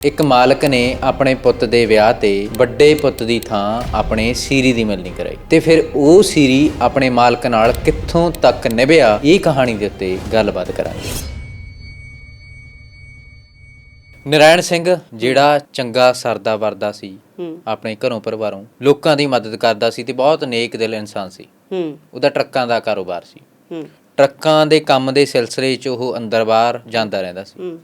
ਇੱਕ ਮਾਲਕ ਨੇ ਆਪਣੇ ਪੁੱਤ ਦੇ ਵਿਆਹ ਤੇ ਵੱਡੇ ਪੁੱਤ ਦੀ ਥਾਂ ਆਪਣੇ ਸੀਰੀ ਦੀ ਮਿਲਣੀ ਕਰਾਈ ਤੇ ਫਿਰ ਉਹ ਸੀਰੀ ਆਪਣੇ ਮਾਲਕ ਨਾਲ ਕਿੱਥੋਂ ਤੱਕ ਨਿਭਿਆ ਇਹ ਕਹਾਣੀ ਦੇ ਉੱਤੇ ਗੱਲਬਾਤ ਕਰਾਂਗੇ। ਨਰਾਇਣ ਸਿੰਘ ਜਿਹੜਾ ਚੰਗਾ ਸਰਦਾ ਵਰਦਾ ਸੀ ਆਪਣੇ ਘਰੋਂ ਪਰਿਵਾਰੋਂ ਲੋਕਾਂ ਦੀ ਮਦਦ ਕਰਦਾ ਸੀ ਤੇ ਬਹੁਤ ਨੇਕ ਦਿਲ ਇਨਸਾਨ ਸੀ। ਉਹਦਾ ਟਰੱਕਾਂ ਦਾ ਕਾਰੋਬਾਰ ਸੀ। ਟਰੱਕਾਂ ਦੇ ਕੰਮ ਦੇ ਸਿਲਸਿਲੇ 'ਚ ਉਹ ਅੰਦਰ ਬਾਹਰ ਜਾਂਦਾ ਰਹਿੰਦਾ ਸੀ।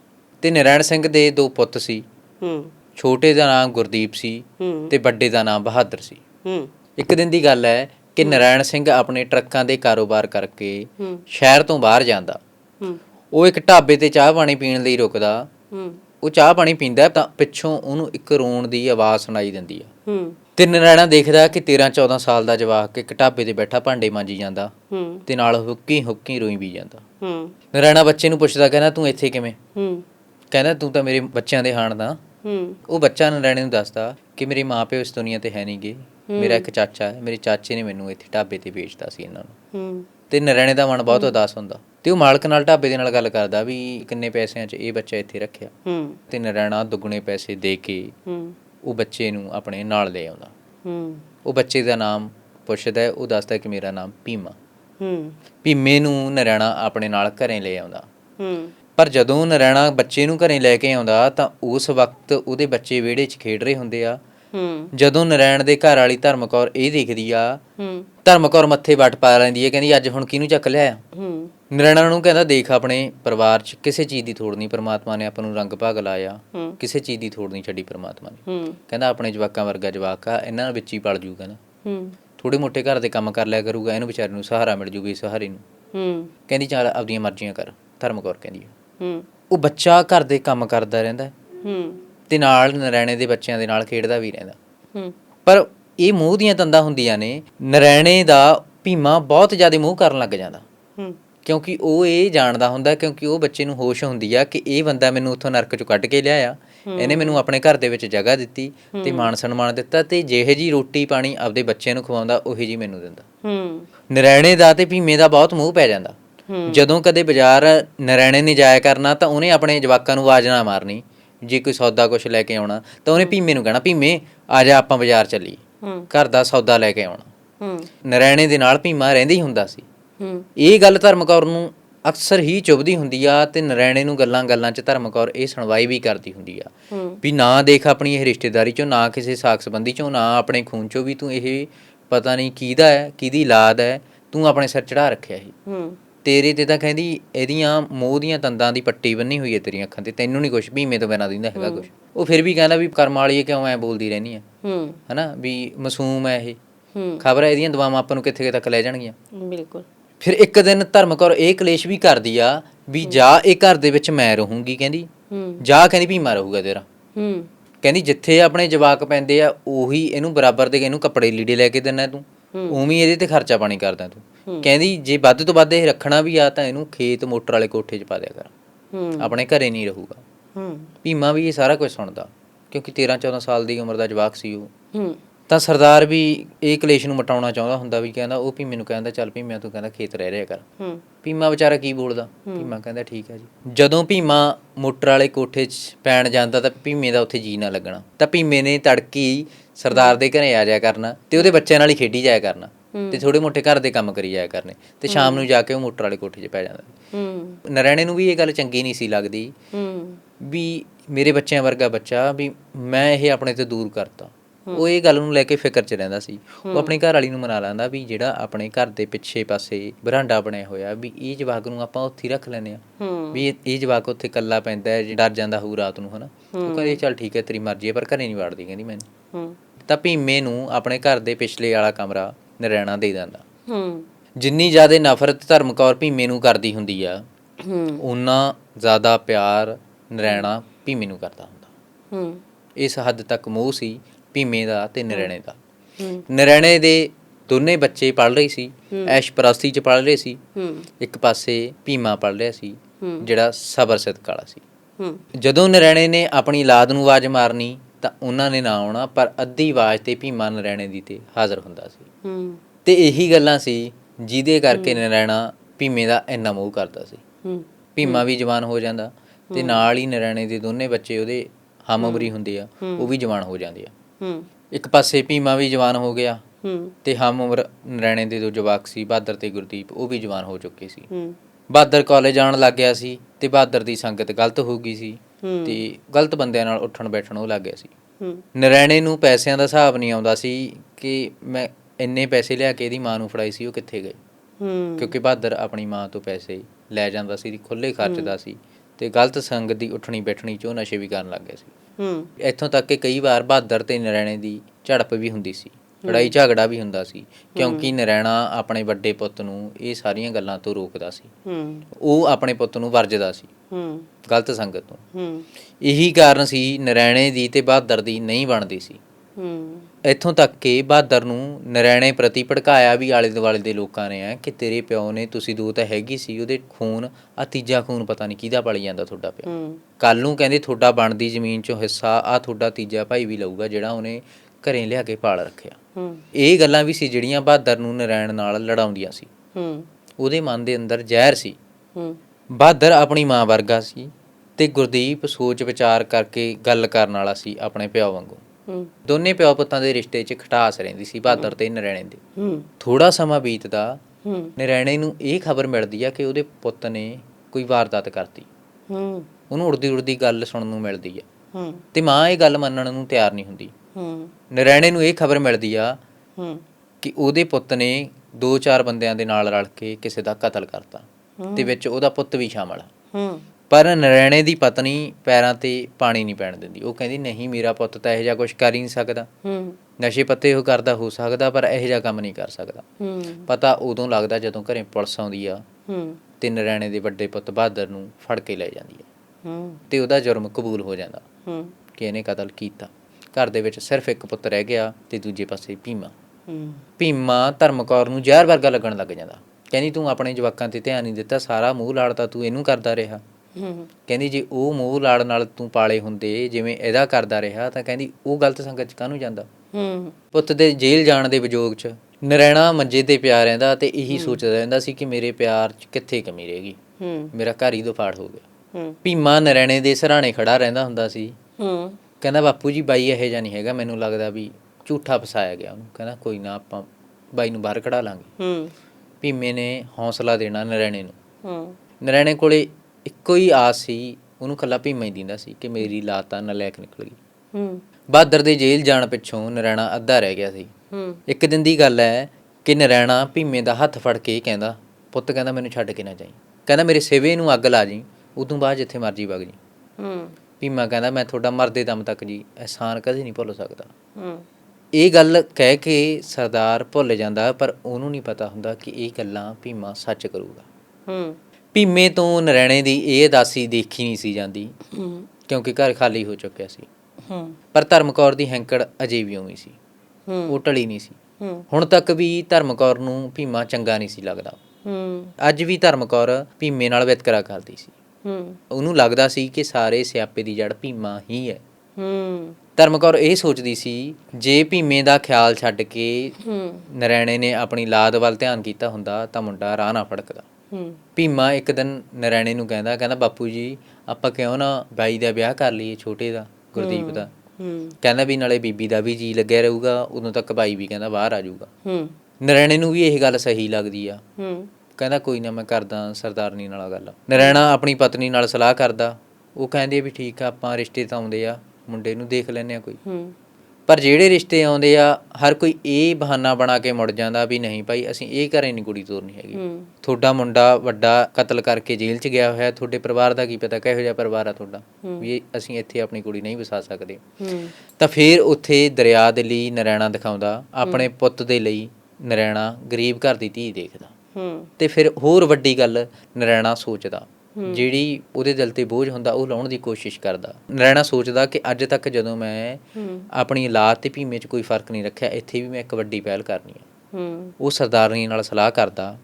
ਤੇ ਨਰਾਇਣ ਸਿੰਘ ਦੇ ਦੋ ਪੁੱਤ ਸੀ। ਹੂੰ। ਛੋਟੇ ਦਾ ਨਾਮ ਗੁਰਦੀਪ ਸੀ ਹੂੰ। ਤੇ ਵੱਡੇ ਦਾ ਨਾਮ ਬਹਾਦਰ ਸੀ। ਹੂੰ। ਇੱਕ ਦਿਨ ਦੀ ਗੱਲ ਹੈ ਕਿ ਨਰਾਇਣ ਸਿੰਘ ਆਪਣੇ ਟਰੱਕਾਂ ਦੇ ਕਾਰੋਬਾਰ ਕਰਕੇ ਹੂੰ। ਸ਼ਹਿਰ ਤੋਂ ਬਾਹਰ ਜਾਂਦਾ। ਹੂੰ। ਉਹ ਇੱਕ ਢਾਬੇ ਤੇ ਚਾਹ ਪਾਣੀ ਪੀਣ ਲਈ ਰੁਕਦਾ। ਹੂੰ। ਉਹ ਚਾਹ ਪਾਣੀ ਪੀਂਦਾ ਤਾਂ ਪਿੱਛੋਂ ਉਹਨੂੰ ਇੱਕ ਰੋਣ ਦੀ ਆਵਾਜ਼ ਸੁਣਾਈ ਦਿੰਦੀ ਆ ਹੂੰ। ਤੇ ਨਰਾਇਣਾ ਦੇਖਦਾ ਕਿ 13 14 ਸਾਲ ਦਾ ਜਵਾਕ ਇੱਕ ਢਾਬੇ ਤੇ ਬੈਠਾ ਭਾਂਡੇ ਮਾਂਜੀ ਜਾਂਦਾ ਹੂੰ। ਤੇ ਨਾਲ ਹੁੱਕੀ ਹੁੱਕੀ ਰੋਈ ਵੀ ਜਾਂਦਾ। ਹੂੰ। ਨਰਾਇਣਾ ਬੱਚੇ ਨੂੰ ਪੁੱਛਦਾ ਕਹਿੰਦਾ ਤੂੰ ਇੱਥੇ ਕਿਵੇਂ? ਹੂੰ। ਕਹਿੰਦਾ ਤੂੰ ਤਾਂ ਮੇਰੇ ਬੱਚਿਆਂ ਦੇ ਹਾਣ ਦਾ। ਹੂੰ। ਉਹ ਬੱਚਾ ਨਰਾਇਣੇ ਨੂੰ ਦੱਸਦਾ ਕਿ ਮੇਰੇ ਮਾਪੇ ਇਸ ਦੁਨੀਆ ਤੇ ਹੈ ਨਹੀਂਗੇ। ਮੇਰਾ ਇੱਕ ਚਾਚਾ ਹੈ ਮੇਰੇ ਚਾਚੇ ਨੇ ਮੈਨੂੰ ਇੱਥੇ ਢਾਬੇ ਤੇ ਵੇਚਤਾ ਸੀ ਇਹਨਾਂ ਨੂੰ। ਹੂੰ। ਤੇ ਨਰਾਇਣੇ ਦਾ ਮਨ ਬਹੁਤ ਉਦਾਸ ਹੁੰਦਾ। ਤੇ ਉਹ ਮਾਲਕ ਨਾਲ ਢਾਬੇ ਦੇ ਨਾਲ ਗੱਲ ਕਰਦਾ ਵੀ ਕਿੰਨੇ ਪੈਸਿਆਂ 'ਚ ਇਹ ਬੱਚਾ ਇੱਥੇ ਰੱਖਿਆ। ਹੂੰ। ਤੇ ਨਰਾਇਣਾ ਦੁੱਗਣੇ ਪੈਸੇ ਦੇ ਕੇ ਹੂੰ। ਉਹ ਬੱਚੇ ਨੂੰ ਆਪਣੇ ਨਾਲ ਲੈ ਆਉਂਦਾ। ਹੂੰ। ਉਹ ਬੱਚੇ ਦਾ ਨਾਮ ਪੁੱਛਦਾ ਹੈ, ਉਹ ਦੱਸਦਾ ਕਿ ਮੇਰਾ ਨਾਮ ਭੀਮਾ। ਹੂੰ। ਭੀਮੇ ਨੂੰ ਨਰਾਇਣਾ ਆਪਣੇ ਨਾਲ ਘਰੇ ਲੈ ਆਉਂਦਾ। ਹੂੰ। ਪਰ ਜਦੋਂ ਨਰਾਇਣਾ ਬੱਚੇ ਨੂੰ ਘਰੇ ਲੈ ਕੇ ਆਉਂਦਾ ਤਾਂ ਉਸ ਵਕਤ ਉਹਦੇ ਬੱਚੇ ਵਿਹੜੇ 'ਚ ਖੇਡ ਰਹੇ ਹੁੰਦੇ ਆ। ਹੂੰ। ਜਦੋਂ ਨਰਾਇਣ ਦੇ ਘਰ ਵਾਲੀ ਧਰਮਕੌਰ ਇਹ ਦੇਖਦੀ ਆ ਹੂੰ। ਧਰਮਕੌਰ ਮੱਥੇ ਵੱਟ ਪਾ ਲੈਂਦੀ ਹੈ ਕਹਿੰਦੀ ਅੱਜ ਹੁਣ ਕਿਹਨੂੰ ਚੱਕ ਲਿਆ ਹੂੰ। ਨਰਾਇਣਾ ਨੂੰ ਕਹਿੰਦਾ ਦੇਖ ਆਪਣੇ ਪਰਿਵਾਰ 'ਚ ਕਿਸੇ ਚੀਜ਼ ਦੀ ਥੋੜ ਨਹੀਂ ਪ੍ਰਮਾਤਮਾ ਨੇ ਆਪਾਂ ਨੂੰ ਰੰਗ ਭਾਗ ਲਾਇਆ। ਹੂੰ। ਕਿਸੇ ਚੀਜ਼ ਦੀ ਥੋੜ ਨਹੀਂ ਛੱਡੀ ਪ੍ਰਮਾਤਮਾ ਨੇ। ਹੂੰ। ਕਹਿੰਦਾ ਆਪਣੇ ਜਵਾਕਾਂ ਵਰਗਾ ਜਵਾਕ ਆ ਇਹਨਾਂ ਵਿੱਚ ਹੀ ਪਲ ਜੂ ਕਹਿੰਦਾ ਹੂੰ। ਥੋੜੇ ਮੋਟੇ ਘਰ ਦੇ ਕੰਮ ਕਰ ਲਿਆ ਕਰੂਗਾ ਇਹਨੂੰ ਵਿਚਾਰੇ ਨੂੰ ਸਹਾਰਾ ਮਿਲ ਜੂਗਾ ਇਸ ਸਹਾਰੇ ਨੂੰ। ਹੂੰ। ਕਹਿੰਦੀ ਚੱਲ ਆਪਣੀਆਂ ਮਰਜ਼ੀਆਂ ਕਰ। ਧਰਮਕੌਰ ਕਹਿੰਦੀ ਹੈ। ਹੂੰ। ਉਹ ਬੱਚਾ ਘਰ ਦੇ ਕੰਮ ਕਰਦਾ ਰਹਿੰਦਾ ਹੈ। ਤੇ ਨਾਲ ਨਰਾਇਣੇ ਦੇ ਬੱਚਿਆਂ ਦੇ ਨਾਲ ਖੇਡਦਾ ਵੀ ਰਹਿੰਦਾ। ਹੂੰ। ਪਰ ਇਹ ਮੂੰਹ ਦੀਆਂ ਤੰਦਾਂ ਹੁੰਦੀਆਂ ਨੇ ਨਰਾਇਣੇ ਦਾ ਭੀਮਾ ਬਹੁਤ ਜ਼ਿਆਦਾ ਮੂੰਹ ਕਰਨ ਲੱਗ ਜਾਂਦਾ। ਹੂੰ। ਕਿਉਂਕਿ ਉਹ ਇਹ ਜਾਣਦਾ ਹੁੰਦਾ ਕਿਉਂਕਿ ਉਹ ਬੱਚੇ ਨੂੰ ਹੋਸ਼ ਹੁੰਦੀ ਆ ਕਿ ਇਹ ਬੰਦਾ ਮੈਨੂੰ ਉੱਥੋਂ ਨਰਕ ਚੋਂ ਕੱਢ ਕੇ ਲਿਆਇਆ। ਇਹਨੇ ਮੈਨੂੰ ਆਪਣੇ ਘਰ ਦੇ ਵਿੱਚ ਜਗ੍ਹਾ ਦਿੱਤੀ ਤੇ ਮਾਣ ਸਨਮਾਨ ਦਿੱਤਾ ਤੇ ਜਿਹੇ ਜੀ ਰੋਟੀ ਪਾਣੀ ਆਪਦੇ ਬੱਚਿਆਂ ਨੂੰ ਖਵਾਉਂਦਾ ਉਹੀ ਜੀ ਮੈਨੂੰ ਦਿੰਦਾ। ਹੂੰ। ਨਰਾਇਣੇ ਦਾ ਤੇ ਭੀਮੇ ਦਾ ਬਹੁਤ ਮੂੰਹ ਪੈ ਜਾਂਦਾ। ਜਦੋਂ ਕਦੇ ਬਾਜ਼ਾਰ ਨਰਾਇਣੇ ਨੇ ਜਾਇਆ ਕਰਨਾ ਤਾਂ ਉਹਨੇ ਆਪਣੇ ਜਵਾਕਾਂ ਨੂੰ ਆਵਾਜ਼ ਨਾ ਮਾਰਨੀ। ਜੇ ਕੋਈ ਸੌਦਾ ਕੁਝ ਲੈ ਕੇ ਆਉਣਾ ਤਾਂ ਉਹਨੇ ਭੀਮੇ ਨੂੰ ਕਹਿਣਾ ਭੀਮੇ ਆ ਜਾ ਆਪਾਂ ਬਾਜ਼ਾਰ ਚੱਲੀਏ। ਹੂੰ। ਘਰ ਦਾ ਸੌਦਾ ਲੈ ਕੇ ਆਉਣਾ। ਹੂੰ। ਨਰਾਇਣੇ ਦੇ ਨਾਲ ਭੀਮਾ ਰਹਿੰਦਾ ਹੀ ਹੁੰਦਾ ਸੀ। ਇਹ ਗੱਲ ਧਰਮਕੌਰ ਨੂੰ ਅਕਸਰ ਹੀ ਚੁਭਦੀ ਹੁੰਦੀ ਆ ਤੇ ਨਰਾਇਣੇ ਨੂੰ ਗੱਲਾਂ-ਗੱਲਾਂ 'ਚ ਧਰਮਕੌਰ ਇਹ ਸੁਣਵਾਈ ਵੀ ਕਰਦੀ ਹੁੰਦੀ ਆ। ਵੀ ਨਾ ਦੇਖ ਆਪਣੀ ਇਹ ਰਿਸ਼ਤੇਦਾਰੀ 'ਚੋਂ ਨਾ ਕਿਸੇ ਸਾਖ ਸੰਬੰਧੀ 'ਚੋਂ ਨਾ ਆਪਣੇ ਖੂਨ 'ਚੋਂ ਵੀ ਤੂੰ ਇਹ ਪਤਾ ਨਹੀਂ ਕਿਹਦਾ ਹੈ ਕਿਹਦੀ ਲਾਦ ਹੈ ਤੂੰ ਆਪਣੇ ਸਿਰ ਚੜਾ ਰੱਖਿਆ ਹੂੰ। ਤੇਰੇ ਤੇ ਤਾਂ ਕਹਿੰਦੀ ਇਹਦੀਆਂ ਮੋਹ ਦੀਆਂ ਤੰਦਾਂ ਦੀ ਪੱਟੀ ਬੰਨੀ ਹੋਈ ਹੈ ਤੇਰੀਆਂ ਅੱਖਾਂ ਤੇ ਤੈਨੂੰ ਨਹੀਂ ਕੁਝ ਭੀਮੇ ਤੋਂ ਬਿਨਾਂ ਦਿੰਦਾ ਹੈਗਾ ਕੁਝ ਉਹ ਫਿਰ ਵੀ ਕਹਿੰਦਾ ਵੀ ਕਰਮ ਵਾਲੀ ਹੈ ਕਿਉਂ ਐ ਬੋਲਦੀ ਰਹਿਨੀ ਆ? ਹੂੰ। ਹਨਾ ਵੀ ਮਾਸੂਮ ਹੈ ਇਹ। ਹੂੰ। ਖਬਰ ਹੈ ਇਹਦੀਆਂ ਦੁਆਵਾਂ ਆਪਾਂ ਨੂੰ ਕਿੱਥੇ ਤੱਕ ਲੈ ਜਾਣਗੀਆਂ? ਬਿਲਕੁਲ। ਫਿਰ ਇੱਕ ਦਿਨ ਧਰਮਕੌਰ ਇਹ ਕਲੇਸ਼ ਵੀ ਕਰਦੀ ਆ ਵੀ ਜਾ ਇਹ ਘਰ ਦੇ ਵਿੱਚ ਮੈਂ ਰਹੂੰਗੀ ਕਹਿੰਦੀ। ਹੂੰ। ਜਾ ਕਹਿੰਦੀ ਭੀਮਾ ਰਹੂਗਾ ਤੇਰਾ। ਹੂੰ। ਕਹਿੰਦੀ ਜਿੱਥੇ ਆਪਣੇ ਜਵਾਕ ਪੈਂਦੇ ਆ ਉਹੀ ਇਹਨੂੰ ਬਰਾਬਰ ਦੇ ਇਹਨੂੰ ਕੱਪੜੇ ਲੀੜੇ ਲੈ ਕੇ ਦਿੰਨਾ ਤੂੰ। ਉਵੇਂ ਹੀ ਇਹਦੇ ਤੇ ਖਰਚਾ ਪਾਣੀ ਕਰਦਾ ਤੂੰ। ਕਹਿੰਦੀ ਜੇ ਵੱਧ ਤੋਂ ਵੱਧ ਇਹ ਰੱਖਣਾ ਵੀ ਆ ਤਾਂ ਇਹਨੂੰ ਖੇਤ ਮੋਟਰ ਵਾਲੇ ਕੋਠੇ 'ਚ ਪਾ ਦਿਆ ਕਰ। ਆਪਣੇ ਘਰੇ ਨਹੀਂ ਰਹੂਗਾ। ਹੂੰ। ਭੀਮਾ ਵੀ ਇਹ ਸਾਰਾ ਕੁਝ ਸੁਣਦਾ ਕਿਉਂਕਿ 13 14 ਸਾਲ ਦੀ ਉਮਰ ਦਾ ਜਵਾਕ ਸੀ ਉਹ। ਹੂੰ। ਤਾਂ ਸਰਦਾਰ ਵੀ ਇਹ ਕਲੇਸ਼ ਨੂੰ ਮਟਾਉਣਾ ਚਾਹੁੰਦਾ ਹੁੰਦਾ ਵੀ ਕਹਿੰਦਾ ਉਹ ਭੀਮੇ ਨੂੰ ਕਹਿੰਦਾ ਚੱਲ ਭੀਮਿਆ ਤੂੰ ਕਹਿੰਦਾ ਖੇਤ ਰਹਿ ਰਿਹਾ ਕਰ। ਹੂੰ। ਭੀਮਾ ਵਿਚਾਰਾ ਕੀ ਬੋਲਦਾ? ਭੀਮਾ ਕਹਿੰਦਾ ਠੀਕ ਹੈ ਜੀ। ਜਦੋਂ ਭੀਮਾ ਮੋਟਰ ਵਾਲੇ ਕੋਠੇ 'ਚ ਪੈਣ ਜਾਂਦਾ ਤਾਂ ਭੀਮੇ ਦਾ ਉੱਥੇ ਜੀ ਨਾ ਲੱਗਣਾ। ਤਾਂ ਭੀਮੇ ਨੇ ਤੜਕੀ ਸਰਦਾਰ ਦੇ ਘਰੇ ਆ ਜਾਇਆ ਕਰਨਾ ਤੇ ਉਹਦੇ ਬੱਚਿਆਂ ਨਾਲ ਹੀ ਖੇਡੀ ਜਾਇਆ ਕਰਨਾ। ਤੇ ਥੋੜੇ ਮੋਟੇ ਘਰ ਦੇ ਕੰਮ ਕਰੀ ਜਾਇਆ ਕਰਨੇ। ਤੇ ਸ਼ਾਮ ਨੂੰ ਜਾ ਕੇ ਉਹ ਮੋਟਰ ਵਾਲੇ ਕੋਠੇ 'ਚ ਪੈ ਜਾਂਦਾ। ਹੂੰ। ਨਰੈਣੇ ਨੂੰ ਵੀ ਇਹ ਗੱਲ ਚੰਗੀ ਨਹੀਂ ਸੀ ਲੱਗਦੀ ਹੂੰ। ਵੀ ਮੇਰੇ ਬੱਚਿਆਂ ਵਰਗਾ ਬੱਚਾ ਵੀ ਮੈਂ ਇਹ ਆਪਣੇ ਤੋਂ ਦੂਰ ਕਰਤਾ। ਉਹ ਇਹ ਗੱਲ ਨੂੰ ਲੈ ਕੇ ਫਿਕਰ 'ਚ ਰਹਿੰਦਾ ਸੀ। ਉਹ ਆਪਣੀ ਘਰ ਵਾਲੀ ਨੂੰ ਮਨਾ ਲੈਂਦਾ ਵੀ ਜਿਹੜਾ ਆਪਣੇ ਘਰ ਦੇ ਪਿੱਛੇ ਪਾਸੇ ਬਰਾਂਡਾ ਬਣਿਆ ਹੋਇਆ ਵੀ ਇਹ ਜਵਾਕ ਨੂੰ ਆਪਾਂ ਉੱਥੇ ਰੱਖ ਲੈਨੇ ਆ ਵੀ ਇਹ- ਜਵਾਕ ਉੱਥੇ ਇਕੱਲਾ ਪੈਂਦਾ ਹੈ ਡਰ ਜਾਂਦਾ ਹੋਊ ਰਾਤ ਨੂੰ ਹਨਾ। ਉਹ ਕਹਿੰਦੇ ਚੱਲ ਠੀਕ ਹੈ ਤੇਰੀ ਮਰਜ਼ੀ ਹੈ ਪਰ ਘਰੇ ਨਹੀਂ ਵੜਦੀ ਕਹਿੰਦੀ ਮੈਨੂੰ ਤਾਂ ਭੀਮੇ ਨੂੰ ਆਪਣੇ ਘਰ ਦੇ ਪਿਛਲੇ ਵਾਲਾ ਕਮਰਾ ਨਰੈਣਾ ਦੇ ਦਿੰਦਾ ਹੂੰ। ਜਿੰਨੀ ਜ਼ਿਆਦਾ ਨਫ਼ਰਤ ਧਰਮਕੌਰ ਭੀਮੇ ਨੂੰ ਕਰਦੀ ਹੁੰਦੀ ਆ ਹੂੰ। ਉਨਾ ਜ਼ਿਆਦਾ ਪਿਆਰ ਨਰੈਣਾ ਭੀਮੇ ਨੂੰ ਕਰਦਾ ਹੁੰਦਾ। ਹੂੰ। ਇਸ ਹੱਦ ਤੱਕ ਮੋਹ ਸੀ ਭੀਮੇ ਦਾ ਤੇ ਨਰੈਣੇ ਦਾ। ਹੂੰ। ਨਰੈਣੇ ਦੇ ਦੋਨੇ ਬੱਚੇ ਪੜ ਰਹੇ ਸੀ ਐਸ਼ਪ੍ਰਸਤੀ ਚ ਪੜ ਰਹੇ ਸੀ। ਹੂੰ। ਇੱਕ ਪਾਸੇ ਭੀਮਾ ਪੜ ਰਿਹਾ ਸੀ। ਜਿਹੜਾ ਸਬਰ ਸਦਕ ਵਾਲਾ ਸੀ। ਹੂੰ। ਜਦੋਂ ਨਰੈਣੇ ਨੇ ਆਪਣੀ ਔਲਾਦ ਨੂੰ ਆਵਾਜ਼ ਮਾਰਨੀ ਤਾਂ ਉਹਨਾਂ ਨੇ ਨਾ ਆਉਣਾ ਪਰ ਅੱਧੀ ਆਵਾਜ਼ ਤੇ ਭੀਮਾ ਨਰੈਣੇ ਦੀ ਤੇ ਹਾਜ਼ਰ ਹੁੰਦਾ ਸੀ। ਹੂੰ। ਤੇ ਇਹੀ ਗੱਲਾਂ ਸੀ ਜਿਹਦੇ ਕਰਕੇ ਨਰੈਣਾ ਭੀਮੇ ਦਾ ਇੰਨਾ ਮੋਹ ਕਰਦਾ ਸੀ। ਹੂੰ। ਭੀਮਾ ਵੀ ਜਵਾਨ ਹੋ ਜਾਂਦਾ ਤੇ ਨਾਲ ਹੀ ਨਰੈਣੇ ਦੇ ਦੋਨੇ ਬੱਚੇ ਉਹਦੇ ਹਮ ਉਮਰੀ ਹੁੰਦੇ ਆ ਉਹ ਵੀ ਜਵਾਨ ਹੋ ਜਾਂਦੇ ਆ। ਹੂੰ। ਇੱਕ ਪਾਸੇ ਭੀਮਾ ਵੀ ਜਵਾਨ ਹੋ ਗਿਆ ਹੂੰ। ਤੇ ਹਮ ਉਮਰ ਨਰੈਣੇ ਦੇ ਦੋ ਜਵਾਕ ਸੀ ਬਹਾਦਰ ਤੇ ਗੁਰਦੀਪ ਉਹ ਵੀ ਜਵਾਨ ਹੋ ਚੁੱਕੇ ਸੀ। ਹੂੰ। ਬਹਾਦਰ ਕਾਲਜ ਜਾਣ ਲੱਗ ਗਿਆ ਸੀ ਤੇ ਬਹਾਦਰ ਦੀ ਸੰਗਤ ਗਲਤ ਹੋ ਗਈ ਸੀ। ਤੇ ਗਲਤ ਬੰਦਿਆਂ ਨਾਲ ਉੱਠਣ ਬੈਠਣ ਉਹ ਲੱਗ ਗਿਆ ਸੀ। ਹੂੰ। ਨਰੈਣੇ ਨੂੰ ਪੈਸਿਆਂ ਦਾ ਹਿਸਾਬ ਨਹੀਂ ਆਉਂਦਾ ਸੀ ਕਿ ਮੈਂ ਇੰਨੇ ਪੈਸੇ ਲਿਆ ਕੇ ਇਹਦੀ ਮਾਂ ਨੂੰ ਫੜਾਈ ਸੀ ਉਹ ਕਿੱਥੇ ਗਏ? ਹੂੰ। ਕਿਉਂਕਿ ਬਹਾਦਰ ਆਪਣੀ ਮਾਂ ਤੋਂ ਪੈਸੇ ਲੈ ਜਾਂਦਾ ਸੀ ਖੁੱਲੇ ਖਰਚਦਾ ਸੀ ਤੇ ਗਲਤ ਸੰਗਤ ਦੀ ਉੱਠਣੀ ਬੈਠਣੀ ਚ ਉਹ ਨਸ਼ੇ ਵੀ ਕਰਨ ਲੱਗ ਗਿਆ ਸੀ। ਹੂੰ। ਇੱਥੋਂ ਤੱਕ ਕਿ ਕਈ ਵਾਰ ਬਹਾਦਰ ਤੇ ਨਰੈਣੇ ਦੀ ਝੜਪ ਵੀ ਹੁੰਦੀ ਸੀ ਲੜਾਈ ਝਗੜਾ ਵੀ ਹੁੰਦਾ ਸੀ ਕਿਉਂਕਿ ਨਰੈਣਾ ਆਪਣੇ ਵੱਡੇ ਪੁੱਤ ਨੂੰ ਇਹ ਸਾਰੀਆਂ ਗੱਲਾਂ ਤੋਂ ਰੋਕਦਾ ਸੀ। ਹੂੰ। ਉਹ ਆਪਣੇ ਪੁੱਤ ਨੂੰ ਵਰਜਦਾ ਸੀ। ਹੂੰ। ਗਲਤ ਸੰਗਤ ਤੋਂ। ਹੂੰ। ਇਹੀ ਕਾਰਨ ਸੀ ਨਰੈਣੇ ਦੀ ਤੇ ਬਹਾਦਰ ਦੀ ਨਹੀਂ ਬਣਦੀ ਸੀ। ਹੂੰ। ਇੱਥੋਂ ਤੱਕ ਕਿ ਬਹਾਦਰ ਨੂੰ ਨਰੈਣੇ ਪ੍ਰਤੀ ਭੜਕਾਇਆ ਵੀ ਆਲੇ ਦੁਆਲੇ ਦੇ ਲੋਕਾਂ ਨੇ ਆ ਕਿ ਤੇਰੇ ਪਿਓ ਨੇ ਤੁਸੀਂ ਦੋ ਤਾਂ ਹੈਗੀ ਸੀ ਉਹਦੇ ਖੂਨ ਆ ਤੀਜਾ ਖੂਨ ਪਤਾ ਨਹੀਂ ਕਿਹਦਾ ਪਲੀ ਜਾਂਦਾ ਤੁਹਾਡਾ ਪਿਓ। ਹੂੰ। ਕੱਲ ਨੂੰ ਕਹਿੰਦੇ ਤੁਹਾਡਾ ਬਣਦੀ ਜ਼ਮੀਨ ਚੋਂ ਹਿੱਸਾ ਆ ਤੁਹਾਡਾ ਤੀਜਾ ਭਾਈ ਵੀ ਲਊਗਾ ਜਿਹੜਾ ਉਹਨੇ ਘਰੇ ਲਿਆ ਕੇ ਪਾਲ ਰੱਖਿਆ। ਹੂੰ। ਇਹ ਗੱਲਾਂ ਵੀ ਸੀ ਜਿਹੜੀਆਂ ਬਹਾਦਰ ਨੂੰ ਨਰੈਣ ਨਾਲ ਲੜਾਉਂਦੀਆਂ ਸੀ। ਹੂੰ। ਉਹਦੇ ਮਨ ਦੇ ਅੰਦਰ ਜ਼ਹਿਰ ਸੀ। ਹੂੰ। ਬਹਾਦਰ ਆਪਣੀ ਮਾਂ ਵਰਗਾ ਸੀ ਤੇ ਗੁਰਦੀਪ ਸੋਚ ਵਿਚਾਰ ਕਰਕੇ ਗੱਲ ਕਰਨ ਵਾਲਾ ਸੀ ਆਪਣੇ ਪਿਓ ਵਾਂਗੂ। ਹੂੰ। ਦੋਨੇ ਪਿਓ ਪੁੱਤਾਂ ਦੇ ਰਿਸ਼ਤੇ 'ਚ ਖਟਾਸ ਰਹਿੰਦੀ ਸੀ ਬਹਾਦਰ ਤੇ ਨਰੈਣੇ ਦੇ। ਹੂੰ। ਥੋੜਾ ਸਮਾਂ ਬੀਤਦਾ ਹੂੰ। ਨਰੈਣੇ ਨੂੰ ਇਹ ਖਬਰ ਮਿਲਦੀ ਆ ਕਿ ਉਹਦੇ ਪੁੱਤ ਨੇ ਕੋਈ ਵਾਰਦਾਤ ਕਰਤੀ। ਹੂੰ। ਉਹਨੂੰ ਉੜਦੀ ਉੜਦੀ ਗੱਲ ਸੁਣਨ ਨੂੰ ਮਿਲਦੀ ਆ। ਹੂੰ। ਤੇ ਮਾਂ ਇਹ ਗੱਲ ਮੰਨਣ ਨੂੰ ਤਿਆਰ ਨਹੀਂ ਹੁੰਦੀ। ਹੂੰ। ਨਰੈਣੇ ਨੂੰ ਇਹ ਖਬਰ ਮਿਲਦੀ ਆ ਹੂੰ। ਕਿ ਉਹਦੇ ਪੁੱਤ ਨੇ ਦੋ ਚਾਰ ਬੰਦਿਆਂ ਦੇ ਨਾਲ ਰਲ ਕੇ ਕਿਸੇ ਦਾ ਕਤਲ ਕਰਤਾ। ਤੇ ਵਿੱਚ ਉਹਦਾ ਪੁੱਤ ਵੀ ਸ਼ਾਮਲ ਹੂੰ। ਪਰ ਨਰੈਣੇ ਦੀ ਪਤਨੀ ਪੈਰਾਂ ਤੇ ਪਾਣੀ ਨਹੀਂ ਪੈਣ ਦਿੰਦੀ। ਉਹ ਕਹਿੰਦੀ ਨਹੀਂ ਮੇਰਾ ਪੁੱਤ ਤਾਂ ਇਹੋ ਜਿਹਾ ਕੁਝ ਕਰ ਹੀ ਨਹੀਂ ਸਕਦਾ। ਹੂੰ। ਨਸ਼ੇ ਪੱਤੇ ਉਹ ਕਰਦਾ ਹੋ ਸਕਦਾ ਪਰ ਇਹੋ ਜਿਹਾ ਕੰਮ ਨਹੀਂ ਕਰ ਸਕਦਾ। ਹੂੰ। ਪਤਾ ਉਦੋਂ ਲੱਗਦਾ ਜਦੋਂ ਘਰੇ ਪੁਲਿਸ ਆਉਂਦੀ ਆ ਹੂੰ। ਤੇ ਨਰੈਣੇ ਦੇ ਵੱਡੇ ਪੁੱਤ ਬਹਾਦਰ ਨੂੰ ਫੜ ਕੇ ਲੈ ਜਾਂਦੀ ਆ। ਹੂੰ। ਤੇ ਉਹਦਾ ਜੁਰਮ ਕਬੂਲ ਹੋ ਜਾਂਦਾ ਹੂੰ। ਕਿ ਇਹਨੇ ਕਤਲ ਕੀਤਾ। ਘਰ ਦੇ ਵਿੱਚ ਸਿਰਫ ਇੱਕ ਪੁੱਤ ਰਹਿ ਗਿਆ ਤੇ ਦੂਜੇ ਪਾਸੇ ਭੀਮਾ। ਹੂੰ। ਭੀਮਾ ਧਰਮਕੌਰ ਨੂੰ ਜ਼ਹਿਰ ਵਰਗਾ ਲੱਗਣ ਲੱਗ ਜਾਂਦਾ। ਕਹਿੰਦੀ ਤੂੰ ਆਪਣੇ ਜਵਾਕਾਂ ਤੇ ਧਿਆਨ ਨਹੀਂ ਦਿੱਤਾ ਸਾਰਾ ਮੂੰਹ ਲਾੜਤਾ ਤੂੰ ਇਹਨੂੰ ਕਰਦਾ ਰਿਹਾ। ਹੂੰ। ਕਹਿੰਦੀ ਜੇ ਉਹ ਮੂੰਹ ਲਾੜ ਨਾਲ ਤੂੰ ਪਾਲੇ ਹੁੰਦੇ ਜਿਵੇਂ ਇਹਦਾ ਕਰਦਾ ਰਿਹਾ ਤਾਂ ਕਹਿੰਦੀ ਉਹ ਗਲਤ ਸੰਗਤ ਚ ਕਾਹਨੂੰ ਜਾਂਦਾ? ਹੂੰ। ਪੁੱਤ ਦੇ ਜੇਲ੍ਹ ਜਾਣ ਦੇ ਵਿਜੋਗ ਚ ਨਰੈਣਾ ਮੰਜੇ ਤੇ ਪਿਆ ਰਹਿੰਦਾ ਤੇ ਇਹੀ ਸੋਚਦਾ ਰਹਿੰਦਾ ਸੀ ਕਿ ਮੇਰੇ ਪਿਆਰ ਚ ਕਿੱਥੇ ਕਮੀ ਰਹਿ ਗਈ। ਹੂੰ। ਮੇਰਾ ਘਰ ਹੀ ਦੁਫਾੜ ਹੋ ਗਿਆ। ਹੂੰ। ਭੀਮਾ ਨਰੈਣੇ ਦੇ ਸਰਾਣੇ ਖੜਾ ਰਹਿੰਦਾ ਹੁੰਦਾ ਸੀ। ਹੂੰ। ਕਹਿੰਦਾ ਬਾਪੂ ਜੀ ਬਾਈ ਇਹੋ ਨਹੀਂ ਹੈਗਾ ਮੈਨੂੰ ਲੱਗਦਾ ਵੀ ਝੂਠਾ ਫਸਾਇਆ ਗਿਆ ਉਹਨੂੰ। ਕਹਿੰਦਾ ਕੋਈ ਨਾ ਆਪਾਂ ਬਾਈ ਨੂੰ ਬਾਹਰ ਕਢਾ ਲਾਂਗੇ। ਹੂੰ। ਭੀਮੇ ਨੇ ਹੌਸਲਾ ਦੇਣਾ ਨਰੈਣੇ ਨੂੰ। ਹੂੰ। ਨਰੈਣੇ ਕੋਲੇ ਇੱਕੋ ਹੀ ਆਸ ਸੀ ਉਹਨੂੰ ਕੱਲਾ ਭੀਮਾ ਹੀ ਦਿੰਦਾ ਸੀ ਕਿ ਮੇਰੀ ਲਾਤ ਨਲਾਇਕ ਨਿਕਲ ਗਈ। ਹੂੰ। ਬਹਾਦਰ ਦੇ ਜੇਲ੍ਹ ਜਾਣ ਪਿੱਛੋਂ ਨਰੈਣਾ ਅੱਧਾ ਰਹਿ ਗਿਆ ਸੀ। ਹੂੰ। ਇੱਕ ਦਿਨ ਦੀ ਗੱਲ ਹੈ ਕਿ ਨਰੈਣਾ ਭੀਮੇ ਦਾ ਹੱਥ ਫੜ ਕੇ ਕਹਿੰਦਾ ਪੁੱਤ ਕਹਿੰਦਾ ਮੈਨੂੰ ਛੱਡ ਕੇ ਨਾ ਜਾਈਂ। ਕਹਿੰਦਾ ਮੇਰੇ ਸਿਵੇ ਨੂੰ ਅੱਗ ਲਾ ਜੀ ਉਦੋਂ ਬਾਅਦ ਜਿੱਥੇ ਮਰਜ਼ੀ ਵਗ ਜੀ। ਹੂੰ। ਭੀਮਾ ਕਹਿੰਦਾ ਮੈਂ ਤੁਹਾਡਾ ਮਰਦੇ ਦਮ ਤੱਕ ਜੀ ਅਹਿਸਾਨ ਕਦੇ ਨਹੀਂ ਭੁੱਲ ਸਕਦਾ। ਹੂੰ। ਇਹ ਗੱਲ ਕਹਿ ਕੇ ਸਰਦਾਰ ਭੁੱਲ ਜਾਂਦਾ ਪਰ ਉਹਨੂੰ ਨਹੀਂ ਪਤਾ ਹੁੰਦਾ ਕਿ ਇਹ ਗੱਲਾਂ ਭੀਮਾ ਸੱਚ ਕਰੂਗਾ। ਹੂੰ। ਭੀਮੇ ਤੋਂ ਨਰੈਣੇ ਦੀ ਇਹ ਅਦਾਸੀ ਦੇਖੀ ਨਹੀਂ ਸੀ ਜਾਂਦੀ ਹੂੰ। ਕਿਉਂਕਿ ਘਰ ਖਾਲੀ ਹੋ ਚੁੱਕਿਆ ਸੀ। ਹੂੰ। ਪਰ ਧਰਮਕੌਰ ਦੀ ਹੈਂਕੜ ਅਜੇ ਵੀ ਉਵੇਂ ਸੀ। ਹੂੰ। ਉਹ ਟਲੀ ਨਹੀਂ ਸੀ। ਹੂੰ। ਹੁਣ ਤੱਕ ਵੀ ਧਰਮਕੌਰ ਨੂੰ ਭੀਮਾ ਚੰਗਾ ਨਹੀਂ ਸੀ ਲੱਗਦਾ। ਹੂੰ। ਅੱਜ ਵੀ ਧਰਮਕੌਰ ਭੀਮੇ ਨਾਲ ਵਿਤਕਰਾ ਕਰਦੀ ਸੀ। ਹੂੰ। ਉਹਨੂੰ ਲੱਗਦਾ ਸੀ ਕਿ ਸਾਰੇ ਸਿਆਪੇ ਦੀ ਜੜ ਭੀਮਾ ਹੀ ਹੈ। ਹੂੰ। ਧਰਮਕੌਰ ਇਹ ਸੋਚਦੀ ਸੀ ਜੇ ਭੀਮੇ ਦਾ ਖਿਆਲ ਛੱਡ ਕੇ ਹੂੰ। ਨਰੈਣੇ ਨੇ ਆਪਣੀ ਲਾਦ ਵੱਲ ਧਿਆਨ ਕੀਤਾ ਹੁੰਦਾ ਤਾਂ ਮੁੰਡਾ ਰਾਹ ਨਾ ਫੜਕਦਾ। ਹੂੰ। ਭੀਮਾ ਇੱਕ ਦਿਨ ਨਰੈਣੇ ਨੂੰ ਕਹਿੰਦਾ ਕਹਿੰਦਾ ਬਾਪੂ ਜੀ ਆਪਾਂ ਕਿਉਂ ਨਾ ਬਾਈ ਦਾ ਵਿਆਹ ਕਰ ਲਈਏ ਛੋਟੇ ਦਾ ਗੁਰਦੀਪ ਦਾ? ਹੂੰ। ਕਹਿੰਦਾ ਵੀ ਨਾਲੇ ਬੀਬੀ ਦਾ ਵੀ ਜੀ ਲੱਗਿਆ ਰਹੂਗਾ ਉਦੋਂ ਤੱਕ ਬਾਈ ਵੀ ਕਹਿੰਦਾ ਬਾਹਰ ਆ ਜਾਊਗਾ। ਹੂੰ। ਨਰੈਣੇ ਨੂੰ ਵੀ ਇਹ ਗੱਲ ਸਹੀ ਲੱਗਦੀ ਆ। ਹੂੰ। ਕਹਿੰਦਾ ਕੋਈ ਨਾ ਮੈਂ ਕਰਦਾ ਸਰਦਾਰਨੀ ਨਾਲ ਗੱਲ। ਨਰੈਣਾ ਆਪਣੀ ਪਤਨੀ ਨਾਲ ਸਲਾਹ ਕਰਦਾ। ਉਹ ਕਹਿੰਦੀ ਆ ਵੀ ਠੀਕ ਆ ਆਪਾਂ ਰਿਸ਼ਤੇ ਤਾਂ ਆਉਂਦੇ ਆ। ਮੁੰਡੇ ਨੂੰ ਦੇਖ ਲੈਨੇ ਆ ਕੋਈ। ਹੂੰ। ਪਰ ਜਿਹੜੇ ਰਿਸ਼ਤੇ ਆਉਂਦੇ ਆ ਹਰ ਕੋਈ ਇਹ ਬਹਾਨਾ ਬਣਾ ਕੇ ਮੁੜ ਜਾਂਦਾ ਵੀ ਨਹੀਂ ਭਾਈ ਅਸੀਂ ਇਹ ਘਰੇ ਨਹੀਂ ਕੁੜੀ ਤੋਰਨੀ ਹੈਗੀ। ਤੁਹਾਡਾ ਮੁੰਡਾ ਵੱਡਾ ਕਤਲ ਕਰਕੇ ਜੇਲ੍ਹ 'ਚ ਗਿਆ ਹੋਇਆ ਤੁਹਾਡੇ ਪਰਿਵਾਰ ਦਾ ਕੀ ਪਤਾ ਕਿਹੋ ਜਿਹਾ ਪਰਿਵਾਰ ਆ ਤੁਹਾਡਾ? ਵੀ ਅਸੀਂ ਇੱਥੇ ਆਪਣੀ ਕੁੜੀ ਨਹੀਂ ਵਸਾ ਸਕਦੇ। ਤਾਂ ਫਿਰ ਉੱਥੇ ਦਰਿਆ ਦੇ ਲਈ ਨਰੈਣਾ ਦਿਖਾਉਂਦਾ ਆਪਣੇ ਪੁੱਤ ਦੇ ਲਈ ਨਰੈਣਾ ਗਰੀਬ ਘਰ ਦੀ ਧੀ ਦੇਖਦਾ। ਤੇ ਫਿਰ ਹੋਰ ਵੱਡੀ ਗੱਲ ਨਰੈਣਾ ਸੋਚਦਾ। ਜਿਹੜੀ ਉਹਦੇ ਦਿਲ ਤੇ ਬੋਝ ਹੁੰਦਾ ਉਹ ਲਾਉਣ ਦੀ ਕੋਸ਼ਿਸ਼ ਕਰਦਾ। ਨਰੈਣਾ ਸੋਚਦਾ ਕਿ ਅੱਜ ਤੱਕ ਜਦੋਂ ਮੈਂ ਆਪਣੀ ਔਲਾਦ ਤੇ ਭੀਮੇ 'ਚ ਕੋਈ ਫ਼ਰਕ ਨਹੀਂ ਰੱਖਿਆ ਇੱਥੇ ਵੀ ਮੈਂ ਇੱਕ ਵੱਡੀ ਪਹਿਲ ਕਰਨੀ ਹੈ। ਉਹ ਸਰਦਾਰਨੀ ਨਾਲ ਸਲਾਹ ਕਰਦਾ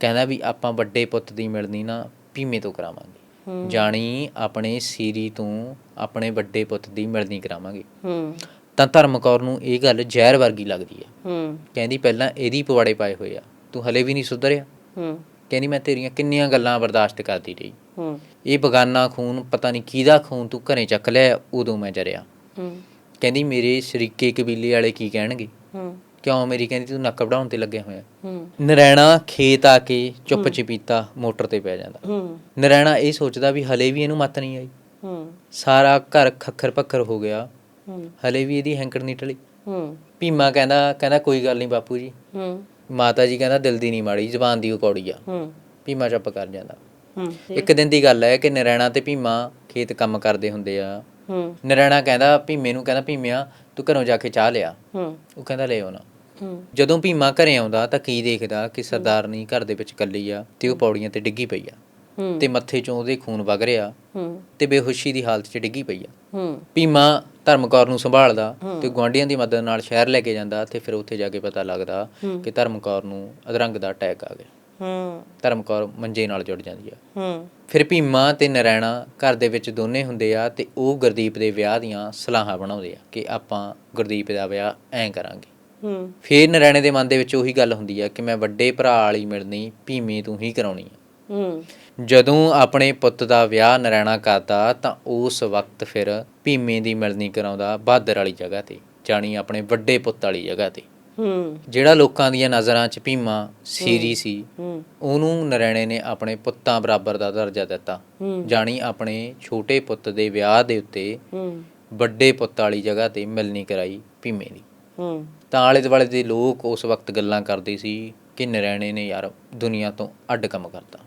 ਕਹਿੰਦਾ ਵੀ ਆਪਾਂ ਵੱਡੇ ਪੁੱਤ ਦੀ ਮਿਲਣੀ ਨਾ ਭੀਮੇ ਤੋਂ ਕਰਾਵਾਂਗੇ। ਜਾਣੀ ਆਪਣੇ ਸੀਰੀ ਤੋਂ ਆਪਣੇ ਵੱਡੇ ਪੁੱਤ ਦੀ ਮਿਲਣੀ ਕਰਾਵਾਂਗੇ। ਤਾਂ ਧਰਮਕੌਰ ਨੂੰ ਇਹ ਗੱਲ ਜ਼ਹਿਰ ਵਰਗੀ ਲੱਗਦੀ ਹੈ। ਕਹਿੰਦੀ ਪਹਿਲਾਂ ਇਹਦੀ ਪਵਾੜੇ ਪਾਏ ਹੋਏ ਆ ਤੂੰ ਹਲੇ ਵੀ ਨਹੀਂ ਸੁਧਰਿਆ। ਕਹਿੰਦੀ ਮੈਂ ਤੇਰੀਆਂ ਕਿੰਨੀਆਂ ਗੱਲਾਂ ਬਰਦਾਸ਼ਤ ਕਰਦੀ ਰਹੀ। ਹੂੰ। ਇਹ ਬਗਾਨਾ ਖੂਨ ਪਤਾ ਨਹੀਂ ਕਿਹਦਾ ਖੂਨ ਤੂੰ ਘਰੇ ਚੱਕ ਲਿਆ ਉਦੋਂ ਮੈਂ ਜਰਿਆ। ਹੂੰ। ਕਹਿੰਦੀ ਮੇਰੇ ਸ਼ਰੀਕੇ ਕਬੀਲੇ ਵਾਲੇ ਕੀ ਕਹਿਣਗੇ? ਹੂੰ। ਕਿਉਂ ਮੇਰੀ? ਕਹਿੰਦੀ ਤੂੰ ਨੱਕ ਵਢਾਉਣ ਤੇ ਲੱਗਿਆ ਹੋਇਆ। ਹੂੰ। ਨਰੈਣਾ ਖੇਤ ਆ ਕੇ ਚੁੱਪ ਚਪੀਤਾ ਮੋਟਰ ਤੇ ਪੈ ਜਾਂਦਾ। ਹੂੰ। ਨਰੈਣਾ ਇਹ ਸੋਚਦਾ ਵੀ ਹਲੇ ਵੀ ਇਹਨੂੰ ਮੱਤ ਨਹੀਂ ਆਈ। ਹੂੰ। ਸਾਰਾ ਘਰ ਖੱਖਰ ਪੱਖਰ ਹੋ ਗਿਆ। ਹੂੰ। ਹਲੇ ਵੀ ਇਹਦੀ ਹੈਂਕੜ ਨਹੀਂ ਟਲੀ। ਹੂੰ। ਭੀਮਾ ਕਹਿੰਦਾ ਕਹਿੰਦਾ ਕੋਈ ਗੱਲ ਨਹੀਂ ਬਾਪੂ ਜੀ। ਹੂੰ। ਮਾਤਾ ਜੀ ਕਹਿੰਦਾ ਦਿਲ ਦੀ ਨਹੀਂ ਮਾੜੀ ਜ਼ਬਾਨ ਦੀ ਕੌੜੀ ਆ। ਹੂੰ। ਭੀਮਾ ਚੁੱਪ ਕਰ ਜਾਂਦਾ। ਹੂੰ ਇੱਕ ਦਿਨ ਦੀ ਗੱਲ ਹੈ ਕਿ ਨਰੈਣਾ ਤੇ ਭੀਮਾ ਖੇਤ ਕੰਮ ਕਰਦੇ ਹੁੰਦੇ ਆ। ਹੂੰ। ਨਰੈਣਾ ਕਹਿੰਦਾ ਭੀਮੇ ਨੂੰ ਕਹਿੰਦਾ ਭੀਮਿਆ ਤੂੰ ਘਰੋਂ ਜਾ ਕੇ ਚਾਹ ਲਿਆ। ਹੂੰ। ਉਹ ਕਹਿੰਦਾ ਲੈ ਆਉਣਾ। ਹੂੰ। ਜਦੋਂ ਭੀਮਾ ਘਰੇ ਆਉਂਦਾ ਤਾਂ ਕੀ ਦੇਖਦਾ ਕਿ ਸਰਦਾਰਨੀ ਘਰ ਦੇ ਵਿੱਚ ਇਕੱਲੀ ਆ ਤੇ ਉਹ ਪੌੜੀਆਂ ਤੇ ਡਿੱਗੀ ਪਈ ਆ। ਹੂੰ। ਤੇ ਮੱਥੇ 'ਚੋਂ ਉਹਦੇ ਖੂਨ ਵਗ ਰਿਹਾ ਹੂੰ। ਤੇ ਬੇਹੋਸ਼ੀ ਦੀ ਹਾਲਤ 'ਚ ਡਿੱਗੀ ਪਈ ਆ। ਹੂੰ। ਭੀਮਾ ਧਰਮਕੌਰ ਨੂੰ ਸੰਭਾਲਦਾ ਤੇ ਗੁਆਂਢੀਆਂ ਦੀ ਮਦਦ ਨਾਲ ਸ਼ਹਿਰ ਲੈ ਕੇ ਜਾਂਦਾ ਤੇ ਫਿਰ ਉੱਥੇ ਜਾ ਕੇ ਪਤਾ ਲੱਗਦਾ ਕਿ ਧਰਮਕੌਰ ਨੂੰ ਅਧਰੰਗ ਦਾ ਅਟੈਕ ਆ ਗਿਆ। ਹੂੰ। ਧਰਮਕੌਰ ਮੰਜੇ ਨਾਲ ਜੁੜ ਜਾਂਦੀ ਆ। ਹੂੰ। ਫਿਰ ਭੀਮਾ ਤੇ ਨਰੈਣਾ ਘਰ ਦੇ ਵਿੱਚ ਦੋਨੇ ਹੁੰਦੇ ਆ ਤੇ ਉਹ ਗੁਰਦੀਪ ਦੇ ਵਿਆਹ ਦੀਆਂ ਸਲਾਹਾਂ ਬਣਾਉਂਦੇ ਆ ਕਿ ਆਪਾਂ ਗੁਰਦੀਪ ਦਾ ਵਿਆਹ ਐਂ ਕਰਾਂਗੇ। ਹੂੰ। ਫਿਰ ਨਰੈਣੇ ਦੇ ਮਨ ਦੇ ਵਿੱਚ ਉਹੀ ਗੱਲ ਹੁੰਦੀ ਆ ਕਿ ਮੈਂ ਵੱਡੇ ਭਰਾ ਵਾਲੀ ਮਿਲਣੀ ਭੀਮੇ ਤੂੰ ਹੀ ਕਰਾਉਣੀ ਆ। ਹੂੰ। ਜਦੋਂ ਆਪਣੇ ਪੁੱਤ ਦਾ ਵਿਆਹ ਨਰੈਣਾ ਕਰਦਾ ਤਾਂ ਉਸ ਵਕਤ ਫਿਰ ਭੀਮੇ ਦੀ ਮਿਲਣੀ ਕਰਾਉਂਦਾ ਬਹਾਦਰ ਵਾਲੀ ਜਗ੍ਹਾ ਤੇ ਜਾਣੀ ਆਪਣੇ ਵੱਡੇ ਪੁੱਤ ਵਾਲੀ ਜਗ੍ਹਾ ਤੇ। ਹੂੰ। ਜਿਹੜਾ ਲੋਕਾਂ ਦੀਆਂ ਨਜ਼ਰਾਂ 'ਚ ਭੀਮਾ ਸੀਰੀ ਸੀ ਹੂੰ। ਉਹਨੂੰ ਨਰੈਣੇ ਨੇ ਆਪਣੇ ਪੁੱਤਾਂ ਬਰਾਬਰ ਦਾ ਦਰਜਾ ਦਿੱਤਾ। ਹੂੰ। ਜਾਣੀ ਆਪਣੇ ਛੋਟੇ ਪੁੱਤ ਦੇ ਵਿਆਹ ਦੇ ਉੱਤੇ ਹੂੰ। ਵੱਡੇ ਪੁੱਤ ਵਾਲੀ ਜਗ੍ਹਾ ਤੇ ਮਿਲਣੀ ਕਰਾਈ ਭੀਮੇ ਦੀ। ਹੂੰ। ਤਾਂ ਆਲੇ ਦੁਆਲੇ ਦੇ ਲੋਕ ਉਸ ਵਕਤ ਗੱਲਾਂ ਕਰਦੇ ਸੀ ਕਿ ਨਰੈਣੇ ਨੇ ਯਾਰ ਦੁਨੀਆ ਤੋਂ ਅੱਡ ਕੰਮ ਕਰਤਾ।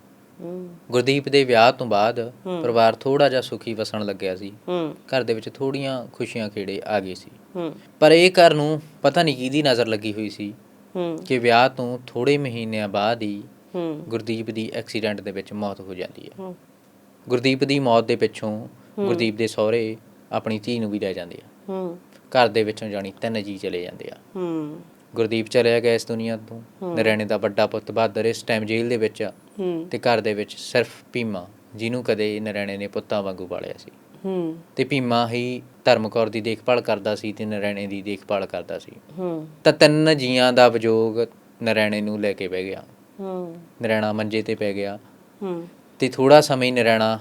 ਗੁਰਦੀਪ ਦੇ ਵਿਆਹ ਤੋਂ ਬਾਅਦ ਪਰਿਵਾਰ ਥੋੜਾ ਜਿਹਾ ਸੁਖੀ ਵਸਣ ਲੱਗਿਆ ਸੀ। ਹੂੰ। ਘਰ ਦੇ ਵਿੱਚ ਥੋੜੀਆਂ ਖੁਸ਼ੀਆਂ ਖੇੜੇ ਆ ਗਏ ਸੀ। ਹੂੰ। ਪਰ ਇਹ ਘਰ ਨੂੰ ਪਤਾ ਨਹੀਂ ਕਿਹਦੀ ਨਜ਼ਰ ਲੱਗੀ ਹੋਈ ਸੀ ਹੂੰ। ਕਿ ਵਿਆਹ ਤੋਂ ਥੋੜੇ ਮਹੀਨਿਆਂ ਬਾਅਦ ਹੀ ਹੂੰ। ਗੁਰਦੀਪ ਦੀ ਐਕਸੀਡੈਂਟ ਦੇ ਵਿੱਚ ਮੌਤ ਹੋ ਜਾਂਦੀ ਹੈ। ਹੂੰ। ਗੁਰਦੀਪ ਦੀ ਮੌਤ ਦੇ ਪਿੱਛੋਂ ਗੁਰਦੀਪ ਦੇ ਸਹੁਰੇ ਆਪਣੀ ਧੀ ਨੂੰ ਵੀ ਲੈ ਜਾਂਦੇ ਆ। ਹੂੰ। ਘਰ ਦੇ ਵਿੱਚੋਂ ਜਾਣੀ ਤਿੰਨ ਜੀ ਚਲੇ ਜਾਂਦੇ ਆ। ਹੂੰ। ਗੁਰਦੀਪ ਚਲਿਆ ਗਿਆ ਇਸ ਦੁਨੀਆ ਤੋਂ। ਨਰੈਣੇ ਦਾ ਵੱਡਾ ਪੁੱਤ ਬਹਾਦਰ ਇਸ ਟਾਈਮ ਜੇਲ੍ਹ ਦੇ ਵਿੱਚ ਆ ਤੇ ਘਰ ਦੇ ਵਿੱਚ ਸਿਰਫ ਭੀਮਾ ਜਿਹਨੂੰ ਕਦੇ ਨਰੈਣੇ ਨੇ ਪੁੱਤਾਂ ਵਾਂਗੂ ਪਾਲਿਆ ਸੀ। ਹੂੰ। ਤੇ ਭੀਮਾ ਹੀ ਧਰਮਕੌਰ ਦੀ ਦੇਖਭਾਲ ਕਰਦਾ ਸੀ ਤੇ ਨਰੈਣੇ ਦੀ ਦੇਖਭਾਲ ਕਰਦਾ ਸੀ। ਹੂੰ। ਤਾਂ ਤਿੰਨ ਜੀਆਂ ਦਾ ਵਿਜੋਗ ਨਰੈਣੇ ਨੂੰ ਲੈ ਕੇ ਬਹਿ ਗਿਆ। ਹੂੰ। ਨਰੈਣਾ ਮੰਜੇ ਤੇ ਪੈ ਗਿਆ। ਹੂੰ। ਤੇ ਥੋੜਾ ਸਮਾਂ ਹੀ ਨਰੈਣਾ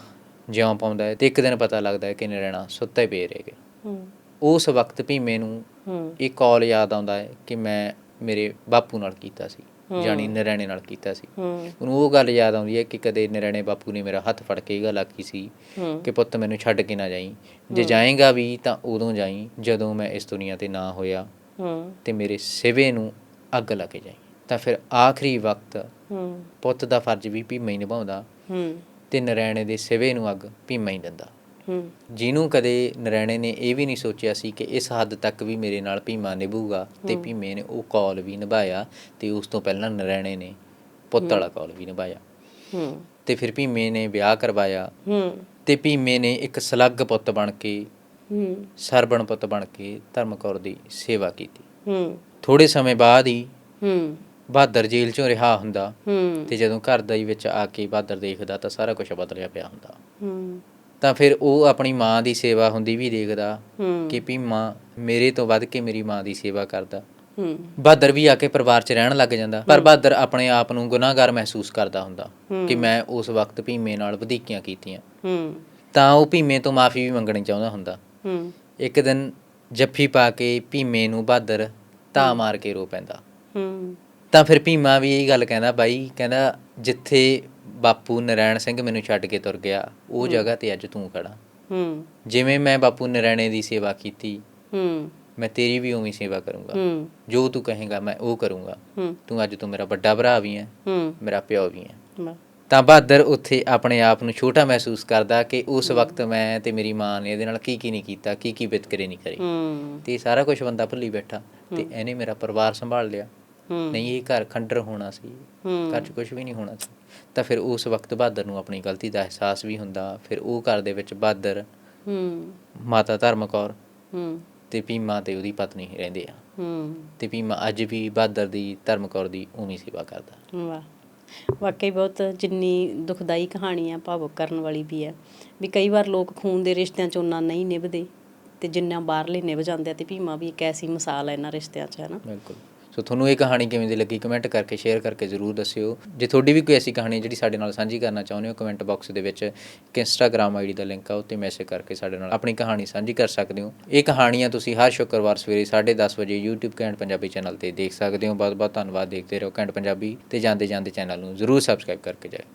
ਜਿਉਂ ਪਾਉਂਦਾ ਹੈ ਤੇ ਇੱਕ ਦਿਨ ਪਤਾ ਲੱਗਦਾ ਹੈ ਕਿ ਨਰੈਣਾ ਸੁੱਤਾ ਹੀ ਪਏ ਰਹਿ ਗਿਆ ਹੂੰ। ਉਸ ਵਕਤ ਭੀਮੇ ਨੂੰ ਹੂੰ। ਇਹ ਕਾਲ ਯਾਦ ਆਉਂਦਾ ਹੈ ਕਿ ਮੈਂ ਮੇਰੇ ਬਾਪੂ ਨਾਲ ਕੀਤਾ ਸੀ ਜਾਣੀ ਨਰੈਣੇ ਨਾਲ ਕੀਤਾ ਸੀ। ਹੂੰ। ਉਹਨੂੰ ਉਹ ਗੱਲ ਯਾਦ ਆਉਂਦੀ ਹੈ ਕਿ ਕਦੇ ਨਰੈਣੇ ਬਾਪੂ ਨੇ ਮੇਰਾ ਹੱਥ ਫੜ ਕੇ ਇਹ ਗੱਲ ਆਖੀ ਸੀ ਹੂੰ। ਕਿ ਪੁੱਤ ਮੈਨੂੰ ਛੱਡ ਕੇ ਨਾ ਜਾਈਂ। ਜੇ ਜਾਏਗਾ ਵੀ ਤਾਂ ਉਦੋਂ ਜਾਈਂ ਜਦੋਂ ਮੈਂ ਇਸ ਦੁਨੀਆ ਤੇ ਨਾ ਹੋਇਆ ਹੂੰ। ਤੇ ਮੇਰੇ ਸਿਵੇ ਨੂੰ ਅੱਗ ਲਾ ਕੇ ਜਾਈਂ। ਤਾਂ ਫਿਰ ਆਖਰੀ ਵਕਤ ਹੂੰ। ਪੁੱਤ ਦਾ ਫਰਜ਼ ਵੀ ਭੀਮਾ ਹੀ ਨਿਭਾਉਂਦਾ ਹੂੰ। ਤੇ ਨਰੈਣੇ ਦੇ ਸਿਵੇ ਨੂੰ ਅੱਗ ਭੀਮਾ ਹੀ ਦਿੰਦਾ। ਜਿਹਨੂੰ ਕਦੇ ਨਰੈਣੇ ਨੇ ਇਹ ਵੀ ਨਹੀਂ ਸੋਚਿਆ ਸੀ ਕਿ ਇਸ ਹੱਦ ਤੱਕ ਵੀ ਮੇਰੇ ਨਾਲ ਭੀਮਾ ਨਿਭੂਗਾ ਤੇ ਭੀਮੇ ਨੇ ਉਹ ਕਾਲ ਵੀ ਨਿਭਾਇਆ ਤੇ ਉਸ ਤੋਂ ਪਹਿਲਾਂ ਨਰੈਣੇ ਨੇ ਪੁੱਤ ਵਾਲਾ ਕਾਲ ਵੀ ਨਿਭਾਇਆ। ਹੂੰ। ਤੇ ਫਿਰ ਭੀਮੇ ਨੇ ਵਿਆਹ ਕਰਵਾਇਆ। ਹੂੰ। ਤੇ ਭੀਮੇ ਨੇ ਇੱਕ ਸਲੱਗ ਪੁੱਤ ਬਣ ਕੇ ਹੂੰ। ਸਰਬਣ ਪੁੱਤ ਬਣ ਕੇ ਧਰਮਕੌਰ ਦੀ ਸੇਵਾ ਕੀਤੀ। ਹੂੰ। ਥੋੜੇ ਸਮੇਂ ਬਾਅਦ ਹੀ ਹੂੰ। ਬਹਾਦਰ ਜੇਲ੍ਹ ਚੋਂ ਰਿਹਾ ਹੁੰਦਾ ਹੂੰ। ਤੇ ਜਦੋਂ ਘਰ ਦਾ ਹੀ ਵਿੱਚ ਆ ਕੇ ਬਹਾਦਰ ਦੇਖਦਾ ਤਾਂ ਸਾਰਾ ਕੁਝ ਬਦਲਿਆ ਪਿਆ ਹੁੰਦਾ। ਹੂੰ। ਤਾਂ ਫਿਰ ਉਹ ਆਪਣੀ ਮਾਂ ਦੀ ਸੇਵਾ ਹੁੰਦੀ ਵੀ ਦੇਖਦਾ ਕਿ ਭੀਮਾ ਮੇਰੇ ਤੋਂ ਵੱਧ ਕੇ ਮੇਰੀ ਮਾਂ ਦੀ ਸੇਵਾ ਕਰਦਾ। ਹੂੰ। ਬਹਾਦਰ ਵੀ ਆ ਕੇ ਪਰਿਵਾਰ 'ਚ ਰਹਿਣ ਲੱਗ ਜਾਂਦਾ ਪਰ ਬਹਾਦਰ ਆਪਣੇ ਆਪ ਨੂੰ ਗੁਨਾਹਗਾਰ ਮਹਿਸੂਸ ਕਰਦਾ ਹੁੰਦਾ ਕਿ ਮੈਂ ਉਸ ਵਕਤ ਭੀਮੇ ਨਾਲ ਵਧੀਕੀਆਂ ਕੀਤੀਆਂ। ਹੂੰ। ਤਾਂ ਉਹ ਭੀਮੇ ਤੋਂ ਮਾਫੀ ਵੀ ਮੰਗਣੀ ਚਾਹੁੰਦਾ ਹੁੰਦਾ। ਹੂੰ। ਇੱਕ ਦਿਨ ਜੱਫੀ ਪਾ ਕੇ ਭੀਮੇ ਨੂੰ ਬਹਾਦਰ ਧਾ ਮਾਰ ਕੇ ਰੋ ਪੈਂਦਾ। ਹੂੰ। ਤਾਂ ਫਿਰ ਭੀਮਾ ਵੀ ਇਹ ਗੱਲ ਕਹਿੰਦਾ ਬਾਈ ਕਹਿੰਦਾ ਜਿੱਥੇ ਬਾਪੂ ਨਰੈਣ ਸਿੰਘ ਮੈਨੂੰ ਛੱਡ ਕੇ ਤੁਰ ਗਿਆ। ਉਹ ਜਗ੍ਹਾ ਤੇ ਅੱਜ ਤੂੰ ਖੜਾ। ਹੂੰ। ਜਿਵੇਂ ਮੈਂ ਬਾਪੂ ਨਰੈਣੇ ਦੀ ਸੇਵਾ ਕੀਤੀ ਹੂੰ। ਮੈਂ ਤੇਰੀ ਵੀ ਉਵੇਂ ਸੇਵਾ ਕਰੂੰਗਾ। ਹੂੰ। ਜੋ ਤੂੰ ਕਹੇਗਾ ਮੈਂ ਉਹ ਕਰੂੰਗਾ। ਹੂੰ। ਤੂੰ ਅੱਜ ਤੋਂ ਮੇਰਾ ਵੱਡਾ ਭਰਾ ਵੀ ਹੈ ਹੂੰ। ਮੇਰਾ ਪਿਓ ਵੀ ਹੈ। ਤਾਂ ਬਹਾਦਰ ਉੱਥੇ ਆਪਣੇ ਆਪ ਨੂੰ ਛੋਟਾ ਮਹਿਸੂਸ ਕਰਦਾ ਕਿ ਉਸ ਵਕਤ ਮੈਂ ਤੇ ਮੇਰੀ ਮਾਂ ਨੇ ਇਹਦੇ ਨਾਲ ਕੀ ਕੀ ਨਹੀਂ ਕੀਤਾ ਕੀ ਕੀ ਵਿਤਕਰੇ ਨਹੀਂ ਕਰੇ। ਹੂੰ। ਤੇ ਸਾਰਾ ਕੁਝ ਬੰਦਾ ਭੁੱਲੀ ਬੈਠਾ। ਤੇ ਇਹਨੇ ਮੇਰਾ ਪਰਿਵਾਰ ਸੰਭਾਲ ਲਿਆ। ਨਹੀਂ ਇਹ ਘਰ ਖੰਡਰ ਹੋਣਾ ਸੀ। ਘਰ 'ਚ ਕੁਝ ਵੀ ਨਹੀਂ ਹੋਣਾ ਸੀ। ਤਾਂ ਫਿਰ ਉਸ ਵਕਤ ਬਹਾਦਰ ਨੂੰ ਆਪਣੀ ਗਲਤੀ ਦਾ ਅਹਿਸਾਸ ਵੀ ਹੁੰਦਾ ਫਿਰ ਉਹ ਘਰ ਦੇ ਵਿੱਚ ਬਹਾਦਰ ਹੂੰ। ਮਾਤਾ ਧਰਮਕੌਰ ਹੂੰ। ਤੇ ਭੀਮਾ ਤੇ ਉਹਦੀ ਪਤਨੀ ਰਹਿੰਦੇ ਆ। ਹੂੰ। ਤੇ ਭੀਮਾ ਅੱਜ ਵੀ ਬਹਾਦਰ ਦੀ ਧਰਮਕੌਰ ਦੀ ਉਵੇਂ ਸੇਵਾ ਕਰਦਾ। ਵਾਹ। ਵਾਕਈ ਬਹੁਤ ਜਿੰਨੀ ਦੁਖਦਾਈ ਕਹਾਣੀ ਆ ਭਾਵੁਕ ਕਰਨ ਵਾਲੀ ਵੀ ਹੈ ਵੀ ਕਈ ਵਾਰ ਲੋਕ ਖੂਨ ਦੇ ਰਿਸ਼ਤਿਆਂ 'ਚ ਉਹਨਾਂ ਨਹੀਂ ਨਿਭਦੇ ਤੇ ਜਿੰਨਾ ਬਾਹਰਲੇ ਨਿਭ ਜਾਂਦੇ ਆ ਤੇ ਭੀਮਾ ਵੀ ਇੱਕ ਐਸੀ ਮਿਸਾਲ ਹੈ ਇਹਨਾਂ ਰਿਸ਼ਤਿਆਂ 'ਚ ਹੈ ਨਾ? ਬਿਲਕੁਲ। ਸੋ ਤੁਹਾਨੂੰ ਇਹ ਕਹਾਣੀ ਕਿਵੇਂ ਦੀ ਲੱਗੀ? ਕਮੈਂਟ ਕਰਕੇ ਸ਼ੇਅਰ ਕਰਕੇ ਜ਼ਰੂਰ ਦੱਸਿਓ। ਜੇ ਤੁਹਾਡੀ ਵੀ ਕੋਈ ਐਸੀ ਕਹਾਣੀ ਹੈ ਜਿਹੜੀ ਸਾਡੇ ਨਾਲ ਸਾਂਝੀ ਕਰਨਾ ਚਾਹੁੰਦੇ ਹੋ ਕਮੈਂਟ ਬਾਕਸ ਦੇ ਵਿੱਚ ਇੱਕ ਇੰਸਟਾਗ੍ਰam ਆਈਡੀ ਦਾ ਲਿੰਕ ਆ, ਉੱਤੇ ਮੈਸੇਜ ਕਰਕੇ ਸਾਡੇ ਨਾਲ ਆਪਣੀ ਕਹਾਣੀ ਸਾਂਝੀ ਕਰ ਸਕਦੇ ਹੋ। ਇਹ ਕਹਾਣੀਆਂ ਤੁਸੀਂ ਹਰ ਸ਼ੁੱਕਰਵਾਰ ਸਵੇਰੇ 10:30 ਵਜੇ YouTube ਕੈਂਟ ਪੰਜਾਬੀ ਚੈਨਲ ਤੇ ਦੇਖ ਸਕਦੇ ਹੋ। ਬਹੁਤ ਬਹੁਤ ਧੰਨਵਾਦ। ਦੇਖਦੇ ਰਹੋ ਕੈਂਟ ਪੰਜਾਬੀ ਤੇ ਜਾਂਦੇ ਜਾਂਦੇ ਚੈਨਲ ਨੂੰ ਜ਼ਰੂਰ ਸਬਸਕ੍ਰਾਈਬ ਕਰਕੇ ਜਾਇਓ।